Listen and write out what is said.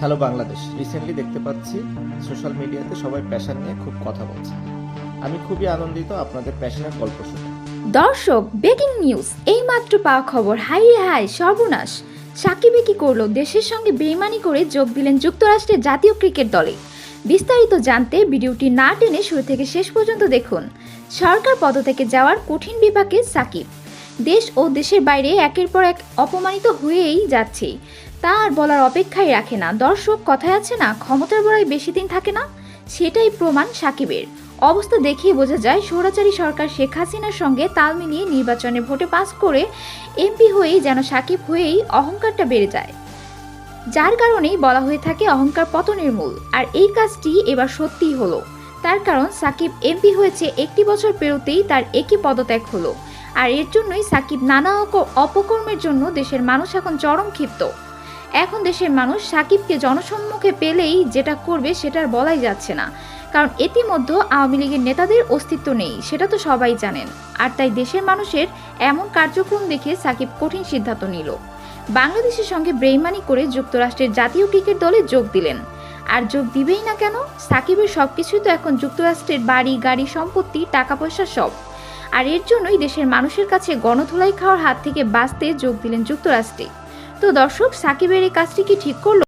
Hello Bangladesh recently দেখতে পাচ্ছি social মিডিয়াতে সবাই প্যাশন নিয়ে খুব কথা বলছে। আমি খুবই আনন্দিত আপনাদের প্যাশনের গল্প শুনে। দর্শক ব্রেকিং নিউজ এইমাত্র পাওয়া খবর, হাই হাই, সর্বনাশ। সাকিবে কি করল? দেশের সঙ্গে বেইমানি করে যোগ দিলেন যুক্তরাষ্ট্রের জাতীয় ক্রিকেট দলে। বিস্তারিত জানতে ভিডিওটি না টেনে শুরু থেকে শেষ পর্যন্ত দেখুন। সরকার পদ থেকে যাওয়ার কঠিন বিপাকে সাকিব। দেশ ও দেশের বাইরে একের পর এক অপমানিত হয়েই যাচ্ছে। তা আর বলার অপেক্ষাই রাখে না। দর্শক, কথায় আছে না, ক্ষমতার বড়াই বেশি দিন থাকে না? সেটাই প্রমাণ সাকিবের। অবস্থা দেখেই বোঝা যায়, স্বৈরাচারী সরকার শেখ হাসিনার সঙ্গে তাল মিলিয়ে নির্বাচনে ভোটে পাস করে এমপি হয়েই যেন সাকিব হয়েই অহংকারটা বেড়ে যায়। যার কারণেই বলা হয়ে থাকে অহংকার পতনের মূল। আর এই কাজটি এবার সত্যিই হলো। তার কারণ, সাকিব এমপি হয়েছে একটি বছর পেরোতেই তার একই পদত্যাগ হলো। আর এর জন্যই সাকিব নানা অপকর্মের জন্য দেশের মানুষ এখন চরম ক্ষিপ্ত। এখন দেশের মানুষ সাকিবকে জনসম্মুখে পেলেই যেটা করবে সেটার বলাই যাচ্ছে না। কারণ ইতিমধ্যে আওয়ামী লীগের নেতাদের অস্তিত্ব নেই, সেটা তো সবাই জানেন। আর তাই দেশের মানুষের এমন কার্যক্রম দেখে সাকিব কঠিন সিদ্ধান্ত নিল। বাংলাদেশের সঙ্গে বেইমানি করে যুক্তরাষ্ট্রের জাতীয় ক্রিকেট দলে যোগ দিলেন। আর যোগ দিবেই না কেন? সাকিবের সবকিছুই তো এখন যুক্তরাষ্ট্রের বাড়ি, গাড়ি, সম্পত্তি টাকা পয়সা সব। আর এর জন্যই দেশের মানুষের কাছে গণধোলাই খাওয়ার হাত থেকে বাঁচতে যোগ দিলেন যুক্তরাষ্ট্রে। তো দর্শক সাকিবের এই কাজটি কি ঠিক করল?